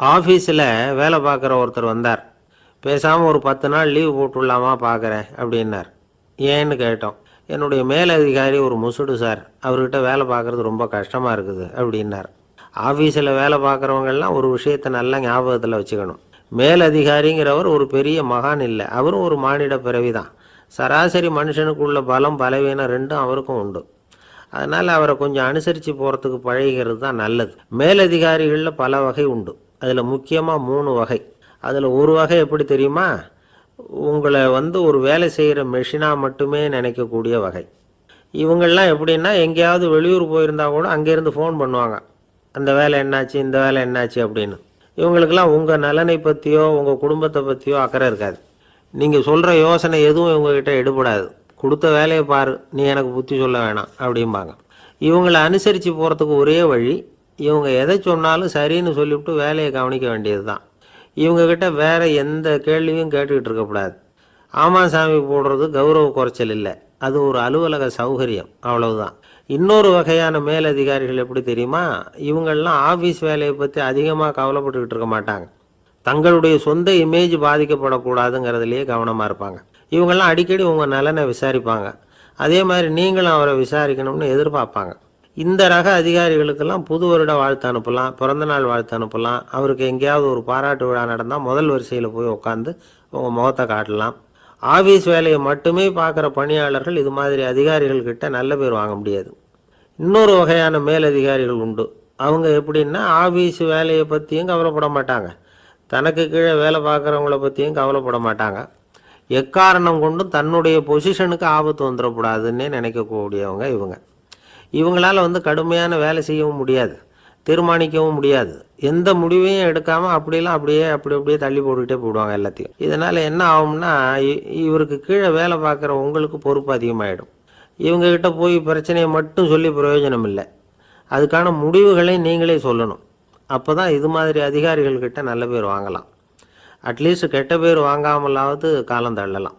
ஆஃபீஸில் வேலை பார்க்குற ஒருத்தர் வந்தார். பேசாமல் ஒரு பத்து நாள் லீவ் போட்டுடலாமா பார்க்குறேன் அப்படின்னார். ஏன்னு கேட்டோம். என்னுடைய மேலதிகாரி ஒரு முசுடு சார் அவர்கிட்ட வேலை பார்க்குறது ரொம்ப கஷ்டமாக இருக்குது அப்படின்னார். ஆஃபீஸில் வேலை பார்க்குறவங்கெல்லாம் ஒரு விஷயத்தை நல்லா ஞாபகத்தில் வச்சுக்கணும். மேலதிகாரிங்கிறவர் ஒரு பெரிய மகான் இல்லை. அவரும் ஒரு மானிட பிறவி தான். சராசரி மனுஷனுக்குள்ள பலம் பலவீனம் ரெண்டும் அவருக்கும் உண்டு. அதனால் அவரை கொஞ்சம் அனுசரித்து போகிறதுக்கு பழகிறது தான் நல்லது. மேலதிகாரிகளில் பல வகை உண்டு. அதில் முக்கியமாக மூணு வகை. அதில் ஒரு வகை எப்படி தெரியுமா? உங்களை வந்து ஒரு வேலை செய்கிற மெஷினாக மட்டுமே நினைக்கக்கூடிய வகை. இவங்கள்லாம் எப்படின்னா எங்கேயாவது வெளியூர் போயிருந்தா கூட அங்கேருந்து ஃபோன் பண்ணுவாங்க. அந்த வேலை என்னாச்சு இந்த வேலை என்னாச்சு அப்படின்னு. இவங்களுக்கெல்லாம் உங்கள் நலனை பற்றியோ உங்கள் குடும்பத்தை பற்றியோ அக்கறை இருக்காது. நீங்கள் சொல்கிற யோசனை எதுவும் இவங்ககிட்ட எடுபடாது. கொடுத்த வேலையை பாரு நீ எனக்கு புத்தி சொல்ல வேணாம் அப்படிம்பாங்க. இவங்களை அனுசரித்து போகிறதுக்கு ஒரே வழி இவங்க எதை சொன்னாலும் சரின்னு சொல்லிவிட்டு வேலையை கவனிக்க வேண்டியது தான் இவங்கக்கிட்ட வேறு எந்த கேள்வியும் கேட்டுக்கிட்டு இருக்கக்கூடாது. ஆமாம் சாமி போடுறது கௌரவ குறைச்சல் இல்லை. அது ஒரு அலுவலக சௌகரியம். அவ்வளவுதான். இன்னொரு வகையான மேலதிகாரிகள் எப்படி தெரியுமா? இவங்கள்லாம் ஆஃபீஸ் வேலையை பற்றி அதிகமாக கவலைப்பட்டுக்கிட்டு இருக்க மாட்டாங்க. தங்களுடைய சொந்த இமேஜ் பாதிக்கப்படக்கூடாதுங்கிறதுலையே கவனமாக இருப்பாங்க. இவங்கெல்லாம் அடிக்கடி உங்கள் நலனை விசாரிப்பாங்க. அதே மாதிரி நீங்களும் அவரை விசாரிக்கணும்னு எதிர்பார்ப்பாங்க. இந்த ரக அதிகாரிகளுக்கெல்லாம் புது வருட வாழ்த்து அனுப்பலாம் பிறந்தநாள் வாழ்த்து அனுப்பலாம். அவருக்கு எங்கேயாவது ஒரு பாராட்டு விழா நடந்தால் முதல் வரிசையில் போய் உட்காந்து உங்கள் முகத்தை காட்டலாம். ஆஃபீஸ் வேலையை மட்டுமே பார்க்குற பணியாளர்கள் இது மாதிரி அதிகாரிகள்கிட்ட நல்ல பேர் வாங்க முடியாது. இன்னொரு வகையான மேலதிகாரிகள் உண்டு. அவங்க எப்படின்னா ஆஃபீஸ் வேலையை பற்றியும் கவலைப்பட மாட்டாங்க. தனக்கு கீழே வேலை பார்க்குறவங்கள பற்றியும் கவலைப்பட மாட்டாங்க. எக்காரணம் கொண்டும் தன்னுடைய பொசிஷனுக்கு ஆபத்து வந்துடக்கூடாதுன்னே நினைக்கக்கூடியவங்க இவங்க. இவங்களால வந்து கடுமையான வேலை செய்யவும் முடியாது தீர்மானிக்கவும் முடியாது. எந்த முடிவையும் எடுக்காமல் அப்படிலாம் அப்படியே அப்படி அப்படியே தள்ளி போட்டுக்கிட்டே போடுவாங்க எல்லாத்தையும். இதனால் என்ன ஆகும்னா இ- இவருக்கு கீழே வேலை பார்க்குற உங்களுக்கு பொறுப்பு அதிகமாகிடும் இவங்ககிட்ட போய் பிரச்சனையை மட்டும் சொல்லி பிரயோஜனம் இல்லை அதுக்கான முடிவுகளை நீங்களே சொல்லணும். அப்போ தான் இது மாதிரி அதிகாரிகள்கிட்ட நல்ல பேர் வாங்கலாம். அட்லீஸ்ட் கெட்ட பேர் வாங்காமலாவது காலம் தள்ளலாம்.